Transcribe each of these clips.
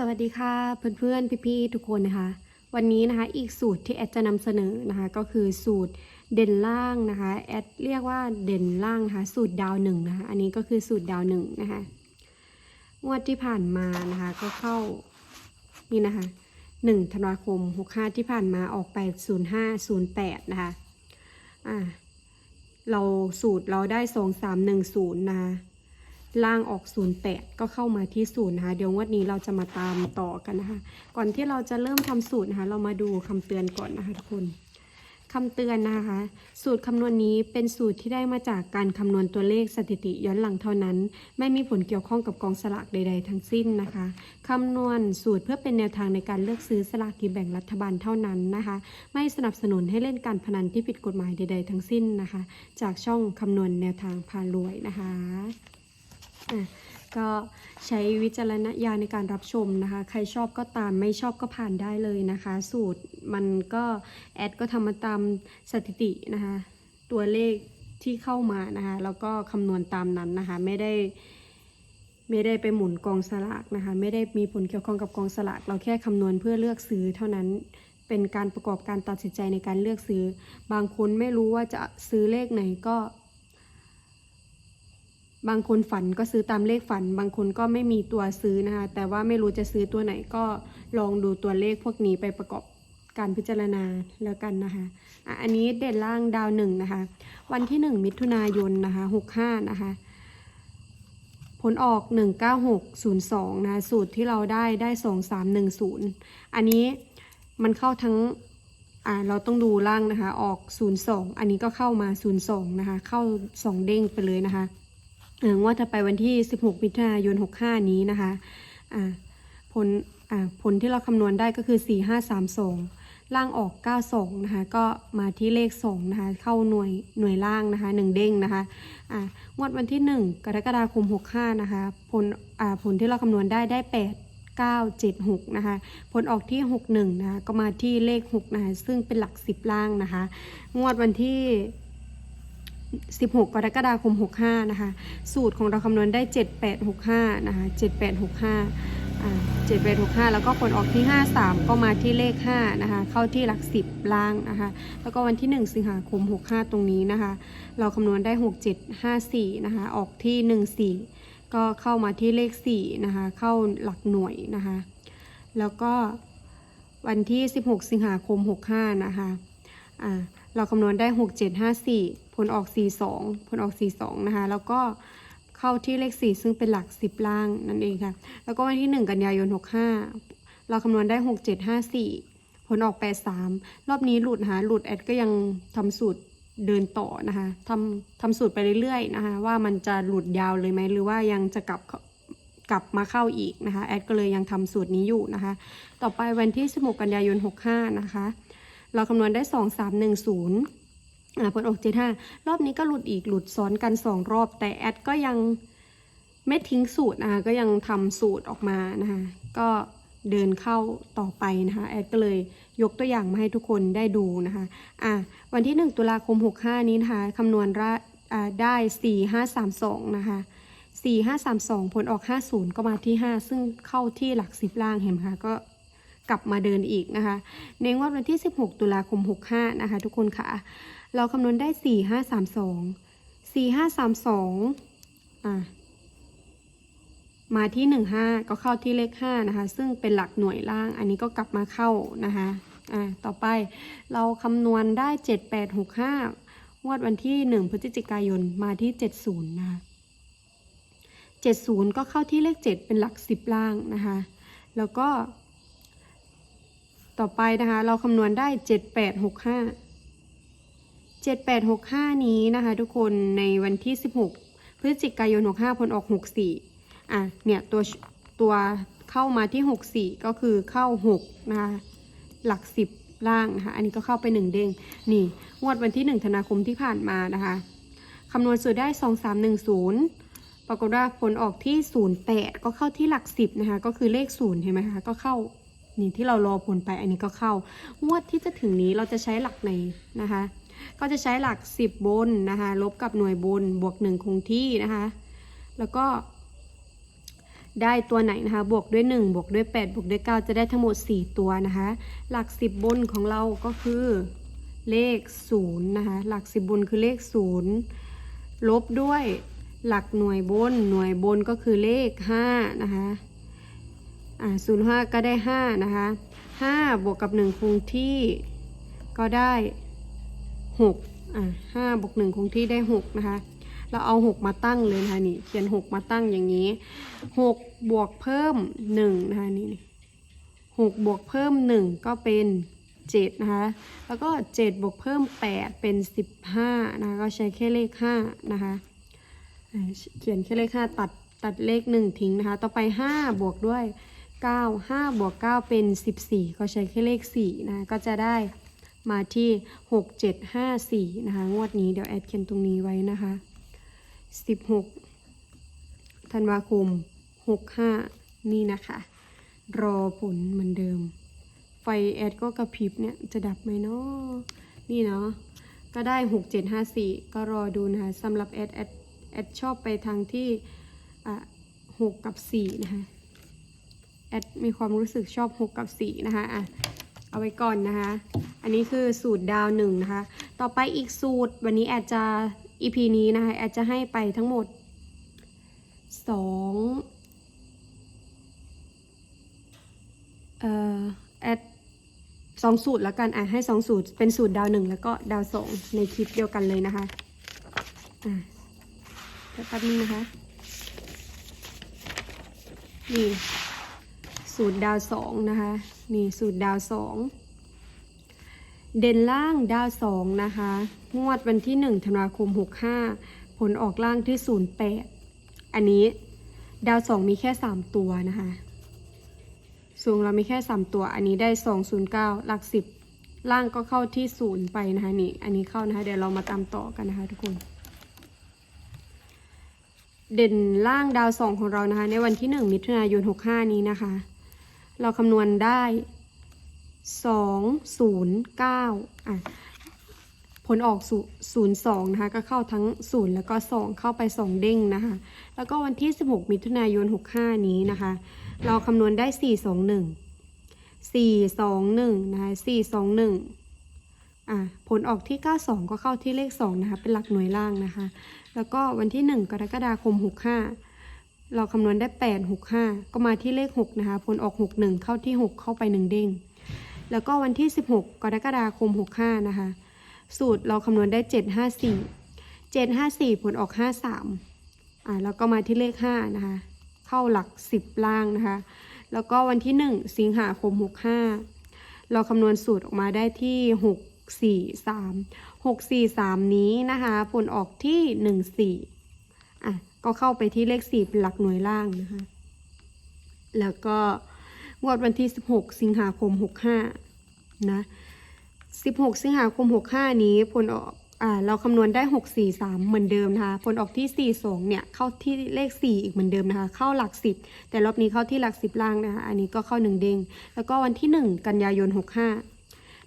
สวัสดีค่ะเพื่อนๆพี่ๆทุกคนนะคะ วันนี้นะคะอีกสูตรที่แอดจะนำเสนอนะคะก็คือสูตรเด่นล่างนะคะแอดเรียกว่าเด่นล่างนะคะสูตรดาวหนึ่งนะคะอันนี้ก็คือสูตรดาวหนึ่งนะคะงวดที่ผ่านมานะคะก็เข้านี่นะคะหนึ่งธันวาคมหกห้าที่ผ่านมาออกไปศูนย์ห้าศูนย์แปดนะคะอ่าเราสูตรเราได้สองสามหนึ่งศูนย์นะคะ ล่างออก08ก็เข้ามาที่ศูนย์นะคะ เดี๋ยวงวันนี้เราจะมาตามต่อกันนะคะ ก่อนที่เราจะเริ่มทำสูตรนะคะ เรามาดูคำเตือนก่อนนะคะทุกคนคำเตือนนะคะ สูตรคำนวณนี้เป็นสูตรที่ได้มาจากการคำนวณตัวเลขสถิติย้อนหลังเท่านั้น ไม่มีผลเกี่ยวข้องกับกองสลากใด ๆ ทั้งสิ้นนะคะคำนวณสูตรเพื่อเป็นแนวทางในการเลือกซื้อสลากกินแบ่งรัฐบาลเท่านั้นนะคะ ไม่สนับสนุนให้เล่นการพนันที่ผิดกฎหมายใด ๆ ทั้งสิ้นนะคะ จากช่องคำนวณแนวทางพารวยนะคะ ก็ใช้วิจารณญาณในการรับชมนะคะ ใครชอบก็ตามไม่ชอบก็ผ่านได้เลยนะคะ สูตรมันก็แอดก็ทำมาตามสถิตินะคะ ตัวเลขที่เข้ามานะคะ แล้วก็คำนวณตามนั้นนะคะ ไม่ได้ไม่ได้ไปหมุนกองสลากนะคะ ไม่ได้มีผลเกี่ยวข้องกับกองสลาก เราแค่คำนวณเพื่อเลือกซื้อเท่านั้นเป็นการประกอบการตัดสินใจในการเลือกซื้อ บางคนไม่รู้ว่าจะซื้อเลขไหนก็ บางคนฝันก็ซื้อตามเลขฝัน บางคนก็ไม่มีตัวซื้อนะคะ แต่ว่าไม่รู้จะซื้อตัวไหนก็ลองดูตัวเลขพวกนี้ไปประกอบการพิจารณาแล้วกันนะคะอะอันนี้เด่นล่างดาวหนึ่งนะคะ วันที่หนึ่งมิถุนายนนะคะหกห้านะคะ ผลออก 19602นะคะสูตรที่เราได้ได้ 2310 อันนี้มันเข้าทั้งอ่าเราต้องดูล่างนะคะ ออก 02 อันนี้ก็เข้ามา 02 นะคะ เข้า 2 เด้งไปเลยนะคะ งว่าจะไปวันที่ 16 มิถุนายน 65 นี้นะคะผลผลที่เราคำนวณได้ก็คือ 4532 ล่างออก 92 นะคะ ก็มาที่เลข 2 นะคะ เข้าหน่วยหน่วยล่างนะคะ 1 เด้งนะคะอ่างวดวันที่ 1 กรกฎาคม 65 นะคะ ผลผลที่เราคำนวณได้ได้ 8 9 7 6 นะคะ ผลออกที่ 61 นะคะ ก็มาที่เลข 6 นะคะ ซึ่งเป็นหลัก 10 ล่างนะคะ งวดวันที่ 16 กรกฎาคม 65 นะคะ สูตรของเราคำนวณได้ 7865 นะคะ 7865อ่า7865 แล้วก็ผลออกที่ 53 ก็มาที่เลข 5 นะคะ เข้าที่หลัก 10 ล่างนะคะ แล้วก็วันที่ 1 สิงหาคม 65 ตรงนี้นะคะ เราคำนวณได้ 6754 นะคะ ออกที่ 14 ก็เข้ามาที่เลข 4 นะคะ เข้าหลักหน่วยนะคะ แล้วก็วันที่ 16 สิงหาคม 65 นะคะ อ่า เราคำนวณได้ 6754 ผลออก 42 ผลออก 42 นะคะ แล้วก็เข้าที่เลข 4 ซึ่งเป็นหลัก 10 ล่างนั่นเองค่ะ แล้วก็วันที่ 1 กันยายน 65 เราคำนวณได้ 6754 ผลออก 83 รอบนี้หลุดนะคะหลุดแอดก็ยังทำสูตรเดินต่อนะคะทำทำสูตรไปเรื่อยๆนะคะ ว่ามันจะหลุดยาวเลยไหมหรือว่ายังจะกลับกลับมาเข้าอีกนะคะ แอดก็เลยยังทำสูตรนี้อยู่นะคะ ต่อไปวันที่ 16 กันยายน 65 นะคะ เราคำนวณได้ 2 3 1 0อ่าผลออก75รอบนี้ก็หลุดอีกหลุดซ้อนกัน2รอบ แต่แอดก็ยังไม่ทิ้งสูตรนะคะก็ยังทำสูตรออกมานะคะก็เดินเข้าต่อไปนะคะแอดก็เลยยกตัวอย่างมาให้ทุกคนได้ดูนะคะอ่าวันที่ 1 ตุลาคม 65 นี้นะคะคำนวณ ra อ่าได้ 4532 นะคะ 4532 ผลออก 50 ก็มาที่ 5 ซึ่งเข้าที่หลัก 10 ล่างเห็นไหมคะก็ กลับมาเดินอีกนะคะ ในงวดวันที่ 16 ตุลาคม 65 นะคะ ทุกคนค่ะ เราคำนวณได้ 4532 4532อ่ามาที่ 15 ก็เข้าที่เลข 5 นะคะ ซึ่งเป็นหลักหน่วยล่าง อันนี้ก็กลับมาเข้านะคะอ่าต่อไปเราคำนวณได้ 7865 งวดวันที่ 1 พฤศจิกายน มาที่ 70 นะคะ 70 ก็เข้าที่เลข 7 เป็นหลัก 10 ล่างนะคะ แล้วก็ ต่อไปนะคะ เราคำนวณได้ 7865 7865 นี้นะคะ ทุกคนในวันที่ 16 พฤศจิกายน 65 ผลออก 64 อะ เนี่ย ตัวตัวเข้ามาที่ 64 ก็คือเข้า 6 นะคะ หลัก 10 ล่างนะคะ อันนี้ก็เข้าไป 1 เด้ง นี่ งวดวันที่ 1 ธันวาคมที่ผ่านมานะคะคำนวณสูตรได้ 2310ปรากฏว่าผลออกที่ 08 ก็เข้าที่หลัก 10 นะคะ ก็คือเลข 0 เห็นไหมคะ ก็เข้า นี่ที่เรารอผลไปอันนี้ก็เข้างวดที่จะถึงนี้เราจะใช้หลักไหนนะคะ ก็จะใช้หลัก 10 บนนะคะลบกับหน่วยบนบวก 1 คงที่นะคะ แล้วก็ได้ตัวไหนนะคะ บวกด้วย 1 บวกด้วย 8 บวกด้วย 9 จะได้ทั้งหมด 4 ตัวนะคะ หลัก 10 บนของเราก็คือเลข 0 นะคะ หลัก 10 บนคือเลข 0 ลบด้วยหลักหน่วยบน หน่วยบนก็คือเลข 5 นะคะ อ่า0 5ก็ได้5นะคะ5บวกกับ1คงที่ก็ได้6อ่า5บวก1คงที่ได้6นะคะ เราเอา6มาตั้งเลยนะคะนี่เขียน6มาตั้งอย่างนี้6บวกเพิ่ม1นะคะนี่6บวกเพิ่ม1ก็เป็น7นะคะ แล้วก็7บวกเพิ่ม8เป็น15นะคะ ก็ใช้แค่เลข5นะคะเขียนแค่เลข5ตัดตัดเลข1ทิ้งนะคะ ต่อไป5บวกด้วย 9 5บวก9เป็น 14 ก็ใช้แค่เลข4นะคะก็จะได้มาที่ 6 7 5 4 นะคะ งวดนี้เดี๋ยวแอดเขียนตรงนี้ไว้นะคะ 16 ธันวาคม 65 นี่นะคะ รอผลเหมือนเดิม ไฟแอดก็กระพริบเนี่ย จะดับไหมเนาะนี่เนาะก็ได้ 6754 ก็รอดูนะคะสำหรับแอดแอดแอดชอบไปทางที่อะ6กับ 4 นะคะ แอดมีความรู้สึกชอบ 6 กับ 4 นะคะอะเอาไว้ก่อนนะคะ อันนี้คือสูตรดาวหนึ่งนะคะ ต่อไปอีกสูตรวันนี้แอดจะ EP นี้นะคะแอดจะให้ไปทั้งหมดสองเอ่อแอดสองสูตรแล้วกันอะให้สองสูตรเป็นสูตรดาวหนึ่งแล้วก็ดาวสองในคลิปเดียวกันเลยนะคะอะเดี๋ยวแป๊บนึงนะคะนี่ สูตรดาวสองนะคะนี่สูตรดาวสองเด่นล่างดาวสองนะคะงวดวันที่1ธันวาคม65ผลออกล่างที่08อันนี้ดาวสองมีแค่3ตัวนะคะสูงเรามีแค่3ตัว อันนี้ได้209หลัก10ล่างก็เข้าที่0ไปนะคะนี่อันนี้เข้านะคะเดี๋ยวเรามาตามต่อกันนะคะทุกคน เด่นล่างดาวสองของเรานะคะ ในวันที่1มิถุนายน65นี้นะคะ เราคำนวณได้สองศูนย์เก้าอะผลออกศูนย์สองนะคะก็เข้าทั้งศูนย์แล้วก็สองเข้าไปสองเด้งนะคะ แล้วก็วันที่16มิถุนายน65นี้นะคะ เราคำนวณได้421 421นะคะ421อะผลออกที่ 92 ก็เข้าที่เลข 2 นะคะ เป็นหลักหน่วยล่างนะคะ แล้วก็วันที่ 1 กรกฎาคม 65 เราคำนวณได้ 8 65 ก็มาที่เลข 6 นะคะ ผลออก 61 เข้าที่ 6 เข้าไป 1 เด้ง แล้วก็วันที่ 16 กรกฎาคม 65 นะคะ สูตรเราคำนวณได้ 754 754 ผลออก 53 อ่า แล้วก็มาที่เลข 5 นะคะ เข้าหลัก 10 ล่างนะคะ แล้วก็วันที่ 1 สิงหาคม 65 เราคำนวณสูตรออกมาได้ที่ 643 643 นี้นะคะ ผลออกที่ 14อะ ก็เข้าไปที่เลข4เป็นหลักหน่วยล่างนะคะ แล้วก็งวดวันที่ 16 สิงหาคม 65 นะ 16 สิงหาคม 65 นี้ผลออกอ่าเราคำนวณได้ 643 เหมือนเดิมนะคะ ผลออกที่ 42 เนี่ย เข้าที่เลข 4 อีกเหมือนเดิมนะคะ เข้าหลัก 10 แต่รอบนี้เข้าที่หลัก 10 ล่างนะคะ อันนี้ก็เข้า 1 เด้ง แล้วก็วันที่ 1 กันยายน 65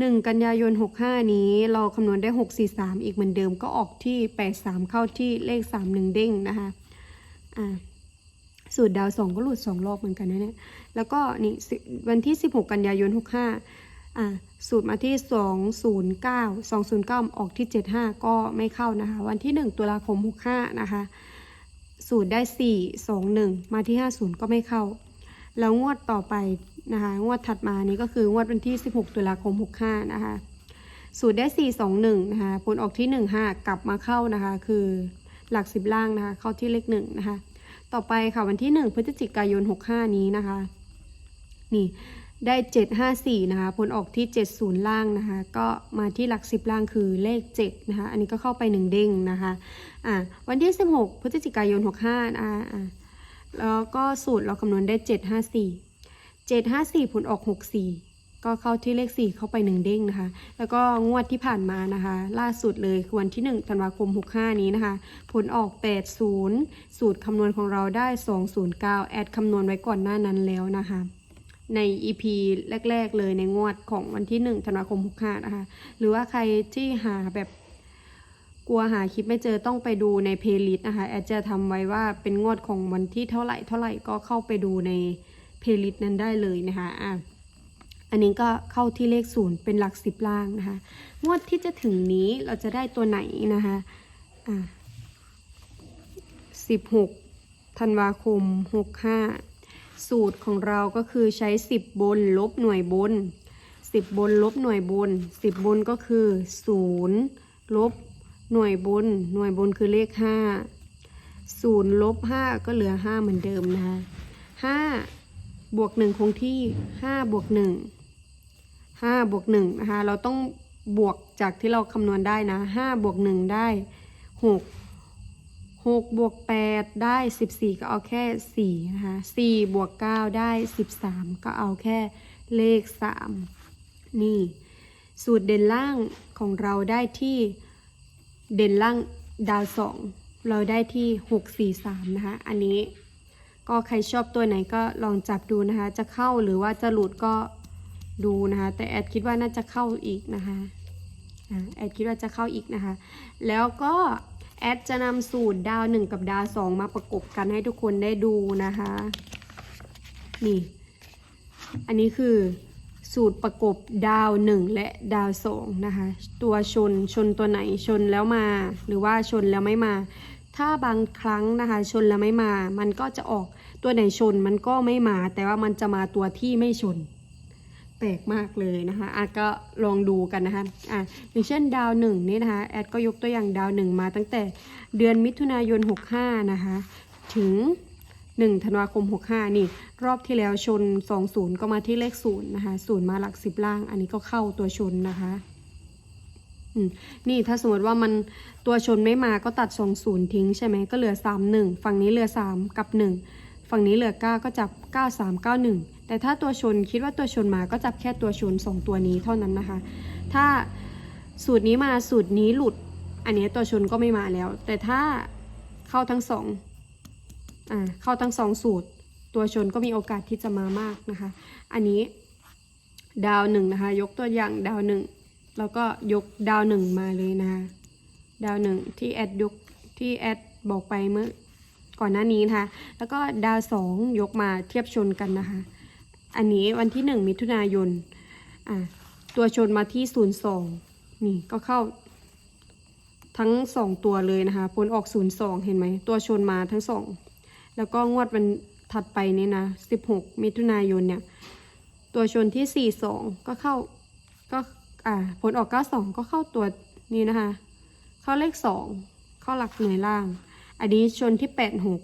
1 กันยายน 65 นี้เราคำนวณได้ 643 อีกเหมือนเดิมก็ออกที่ 83 เข้าที่เลข 3 1 เด้งนะคะ อ่าสูตรดาวสองก็หลุดสองรอบเหมือนกันนะเนี่ย แล้วก็นี่วันที่ 16 กันยายน 65อ่าสูตรมาที่ 209 209 ออกที่ 75 ก็ไม่เข้านะคะ วันที่ 1 ตุลาคม 65 นะคะ สูตรได้ 4 2 1 มาที่ 50 ก็ไม่เข้า แล้วงวดต่อไปนะคะ งวดถัดมานี้ก็คืองวดวันที่ 16 ตุลาคม 65 นะคะ สูตรได้ 4 2 1 นะคะ ผลออกที่ 15 กลับมาเข้านะคะ คือ หลัก10ล่างนะคะ เข้าที่เลข1นะคะ ต่อไปค่ะวันที่1พฤศจิกายน65นี้นะคะ นี่ได้754นะคะ ผลออกที่70ล่างนะคะ ก็มาที่หลัก10ล่างคือเลข7นะคะ อันนี้ก็เข้าไป1เด้งนะคะ อ่า วันที่16พฤศจิกายน65อ่าอ่าแล้วก็สูตรเราคำนวณได้754 754ผลออก64ก็ ก็เข้าที่เลข 4 เข้าไป 1 เด้งนะคะ แล้วก็งวดที่ผ่านมานะคะ ล่าสุดเลยคือวันที่ 1 ธันวาคม 65 นี้นะคะ ผลออก 80 สูตรคำนวณของเราได้ 209 แอดคำนวณไว้ก่อนหน้านั้นแล้วนะคะ ใน EP แรก ๆ เลยในงวดของวันที่ 1 ธันวาคม 65 นะคะ หรือว่าใครที่หาแบบกลัวหาคลิปไม่เจอต้องไปดูในเพลย์ลิสต์นะคะ แอดจะทำไว้ว่าเป็นงวดของวันที่เท่าไหร่เท่าไหร่ก็เข้าไปดูในเพลย์ลิสต์นั้นได้เลยนะคะอะ อันนี้ก็เข้าที่เลขศูนย์เป็นหลักสิบล่างนะคะ งวดที่จะถึงนี้เราจะได้ตัวไหนนะคะอะสิบหกธันวาคมหกห้าสูตรของเราก็คือใช้สิบบนลบหน่วยบนสิบบนลบหน่วยบนสิบบนก็คือศูนย์ลบหน่วยบน หน่วยบนคือเลขห้าศูนย์ลบห้าก็เหลือห้าเหมือนเดิมนะคะห้าบวกหนึ่งคงที่ห้าบวกหนึ่ง ห้าบวกหนึ่งนะคะเราต้องบวกจากที่เราคำนวณได้นะห้าบวกหนึ่งได้หกหกบวกแปดได้สิบสี่ก็เอาแค่สี่นะคะสี่บวกเก้าได้สิบสามก็เอาแค่เลขสามนี่ สูตรเด่นล่างของเราได้ที่เด่นล่างดาวสองเราได้ที่หกสี่สามนะคะ อันนี้ก็ใครชอบตัวไหนก็ลองจับดูนะคะ จะเข้าหรือว่าจะหลุดก็ ดูนะคะ แต่แอดคิดว่าน่าจะเข้าอีกนะคะแอดคิดว่าจะเข้าอีกนะคะ แล้วก็แอดจะนำสูตรดาวหนึ่งกับดาวสองมาประกบกันให้ทุกคนได้ดูนะคะ นี่ อันนี้คือสูตรประกบดาวหนึ่งและดาวสองนะคะ ตัวชนชนตัวไหนชนแล้วมา หรือว่าชนแล้วไม่มา ถ้าบางครั้งนะคะ ชนแล้วไม่มา มันก็จะออกตัวไหนชนมันก็ไม่มา แต่ว่ามันจะมาตัวที่ไม่ชน ปลกมากเลยนะคะอะก็ลองดูกันนะคะอะอย่างเช่นดาวหนึ่งนี่นะคะแอดก็ยกตัวอย่างดาวหนึ่งมาตั้งแต่เดือนมิถุนายน 65 นะคะ ถึง 1 ธันวาคม 65 นี่ รอบที่แล้วชน 20 ก็มาที่เลข 0 นะคะ 0 มาหลัก 10 ล่าง อันนี้ก็เข้าตัวชนนะคะนี่ถ้าสมมติว่ามันตัวชนไม่มาก็ตัด 20 ทิ้งใช่ไหมก็เหลือ 3 1 ฝั่งนี้เหลือ 3 กับ 1 ฝั่งนี้เหลือ 9 ก็จับ 9 3 9 1 แต่ถ้าตัวชนคิดว่าตัวชนมาก็จับแค่ตัวชน 2 ตัวนี้เท่านั้นนะคะ ถ้าสูตรนี้มาสูตรนี้หลุด อันนี้ตัวชนก็ไม่มาแล้ว แต่ถ้าเข้าทั้งสองอ่าเข้าทั้งสองสูตร ตัวชนก็มีโอกาสที่จะมามากนะคะ อันนี้ดาวหนึ่งนะคะ ยกตัวอย่างดาวหนึ่งแล้วก็ยกดาวหนึ่งมาเลยนะคะ ดาวหนึ่งที่แอดยกที่แอดบอกไปเมื่อก่อนหน้านี้นะคะ แล้วก็ดาวสองยกมาเทียบชนกันนะคะ อันนี้วันที่หนึ่งมิถุนายนอะตัวชนมาที่ศูนย์สองนี่ก็เข้า ทั้งสองตัวเลยนะคะผลออกศูนย์สองเห็นไหมตัวชนมาทั้งสองแล้วก็งวดวันถัดไปนี่นะสิบหกมิถุนายนเนี่ย ตัวชนที่สี่สองก็เข้าก็อ่าผลออกเก้าสองก็เข้าตัวนี้นะคะ เข้าเลขสองเข้าหลักหน่วยล่าง อันนี้ชนที่แปดหก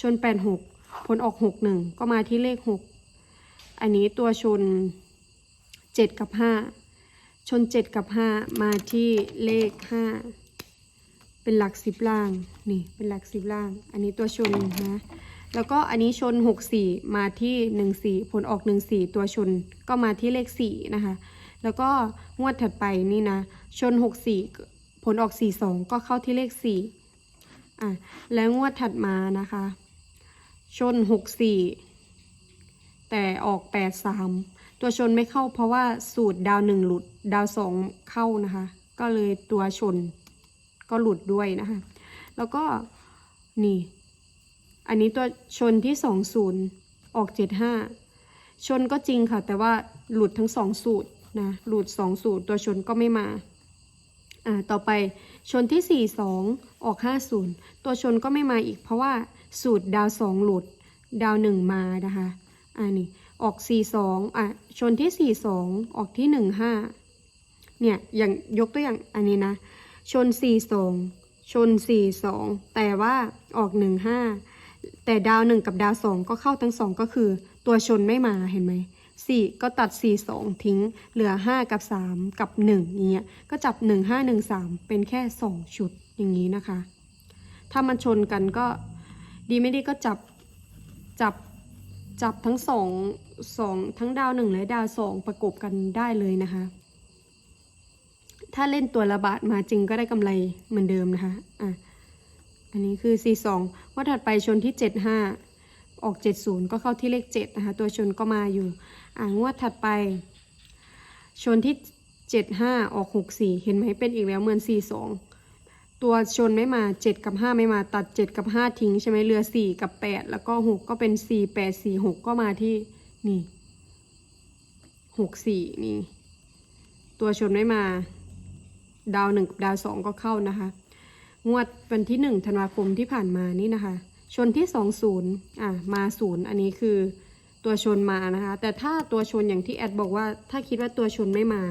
ชนแปดหกผลออกหกหนึ่งก็มาที่เลขหก อันนี้ตัวชนเจ็ดกับห้าชนเจ็ดกับห้ามาที่เลขห้าเป็นหลักสิบล่างนี่เป็นหลักสิบล่าง อันนี้ตัวชนนะแล้วก็อันนี้ชนหกสี่มาที่หนึ่งสี่ผลออกหนึ่งสี่ตัวชนก็มาที่เลขสี่นะคะ แล้วก็งวดถัดไปนี่นะ ชนหกสี่ผลออกสี่สองก็เข้าที่เลขสี่อะ แล้วงวดถัดมานะคะ ชนหกสี่ แต่ออกแปดสามตัวชนไม่เข้าเพราะว่าสูตรดาวหนึ่งหลุด ดาวสองเข้านะคะ ก็เลยตัวชนก็หลุดด้วยนะคะ แล้วก็นี่ อันนี้ตัวชนที่สองศูนย์ออกเจ็ดห้าชนก็จริงค่ะ แต่ว่าหลุดทั้งสองสูตรนะหลุดสองสูตร ตัวชนก็ไม่มาอ่าต่อไปชนที่สี่สองออกห้าศูนย์ตัวชนก็ไม่มาอีกเพราะว่าสูตรดาวสองหลุด ดาวหนึ่งมานะคะ อ่านี่ ออกสี่สองอะ ชนที่สี่สองออกที่หนึ่งห้าเนี่ย อย่างยกตัวอย่างอันนี้นะ ชนสี่สองชนสี่สองแต่ว่าออกหนึ่งห้าแต่ดาวหนึ่งกับดาวสองก็เข้าทั้งสองก็คือ ตัวชนไม่มาเห็นไหมสี่ก็ตัดสี่สองทิ้ง เหลือห้ากับสามกับหนึ่งอย่างเงี้ยก็จับหนึ่งห้าหนึ่งสามเป็นแค่สองชุดอย่างนี้นะคะ ถ้ามันชนกันก็ดีไม่ดีก็จับจับ จับทั้งสองสองทั้งดาวหนึ่งและดาวสองประกบกันได้เลยนะคะ ถ้าเล่นตัวละบาทมาจริงก็ได้กำไรเหมือนเดิมนะคะอะอันนี้คือ C2 ว่าถัดไปชนที่ 75 ออก 70 ก็เข้าที่เลข7นะคะตัวชนก็มาอยู่ อ่างวดถัดไป ชนที่ 75 ออก 64 เห็นไหมเป็นอีกแล้วเหมือน42 ตัวชนไม่มาเจ็ดกับห้าไม่มาตัดเจ็ดกับห้าทิ้งใช่ไหมเหลือสี่กับแปดแล้วก็หกก็เป็นสี่แปดสี่หกก็มาที่นี่หกสี่นี่ ตัวชนไม่มา ดาวหนึ่งกับดาวสองก็เข้านะคะ งวดวันที่หนึ่งธันวาคมที่ผ่านมานี่นะคะ ชนที่สองศูนย์อะมาศูนย์อันนี้คือตัวชนมานะคะ แต่ถ้าตัวชนอย่างที่แอดบอกว่า ถ้าคิดว่าตัวชนไม่มา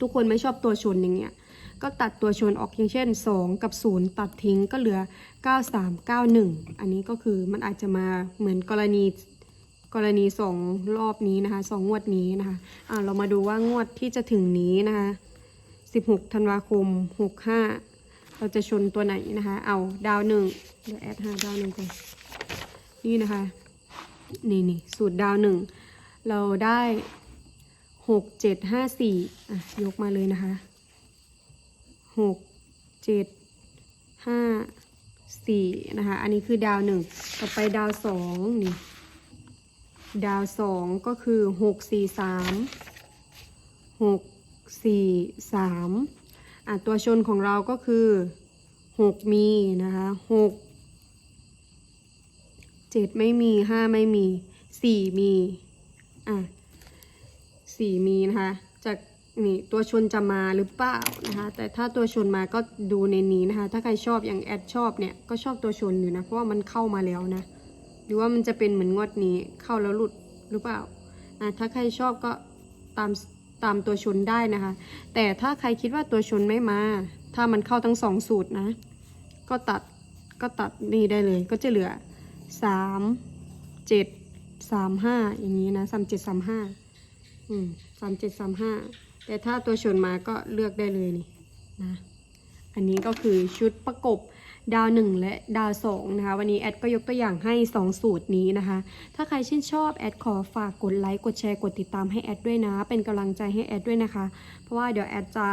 ทุกคนไม่ชอบตัวชนอย่างเงี้ย ก็ตัดตัวชนออกอย่างเช่น 2 กับ 0 ตัดทิ้งก็เหลือ 9 3 9 1 อันนี้ก็คือมันอาจจะมาเหมือนกรณีกรณีสองรอบนี้นะคะสองงวดนี้นะคะอ่าเรามาดูว่างวดที่จะถึงนี้นะคะ 16 ธันวาคม 65 เราจะชนตัวไหนนะคะ เอาดาวหนึ่งเดี๋ยวแอดหาดาวหนึ่งก่อนนี่นะคะ นี่นี่สูตรดาวหนึ่งเราได้หกเจ็ดห้าสี่อะยกมาเลยนะคะ หกเจ็ดห้าสี่นะคะ อันนี้คือดาวหนึ่งต่อไปดาวสองนี่ ดาวสองก็คือหกสี่สามหกสี่สามอะตัวชนของเราก็คือหกมีนะคะหกเจ็ดไม่มีห้าไม่มีสี่มี อะสี่มีนะคะ จาก นี่ตัวชนจะมาหรือเปล่านะคะ แต่ถ้าตัวชนมาก็ดูในนี้นะคะ ถ้าใครชอบอย่างแอดชอบเนี่ยก็ชอบตัวชนอยู่นะ เพราะว่ามันเข้ามาแล้วนะ หรือว่ามันจะเป็นเหมือนงวดนี้เข้าแล้วหลุดหรือเปล่าอะถ้าใครชอบก็ตามตามตัวชนได้นะคะ แต่ถ้าใครคิดว่าตัวชนไม่มา ถ้ามันเข้าทั้งสองสูตรนะ ก็ตัดก็ตัดนี่ได้เลย ก็จะเหลือสามเจ็ดสามห้าอย่างนี้นะสามเจ็ดสามห้าอืม สามเจ็ดสามห้าแต่ถ้าตัวชนมาก็เลือกได้เลยนี่นะอันนี้ก็คือชุดประกบดาว 1 และดาว 2 นะคะ วันนี้แอดก็ยกตัวอย่างให้ 2 สูตรนี้นะคะ ถ้าใครชื่นชอบแอดขอฝากกดไลค์กดแชร์กดติดตามให้แอดด้วยนะ เป็นกำลังใจให้แอดด้วยนะคะ เพราะว่าเดี๋ยวแอดจะ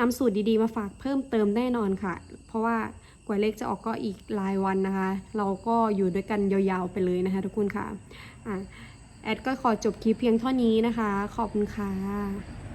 นำสูตรดีๆมาฝากเพิ่มเติมแน่นอนค่ะ เพราะว่ากว่าเลขจะออกก็อีกหลายวันนะคะ เราก็อยู่ด้วยกันยาวๆไปเลยนะคะ ทุกคนค่ะอะ แอดก็ขอจบคลิปเพียงเท่านี้นะคะ ขอบคุณค่ะ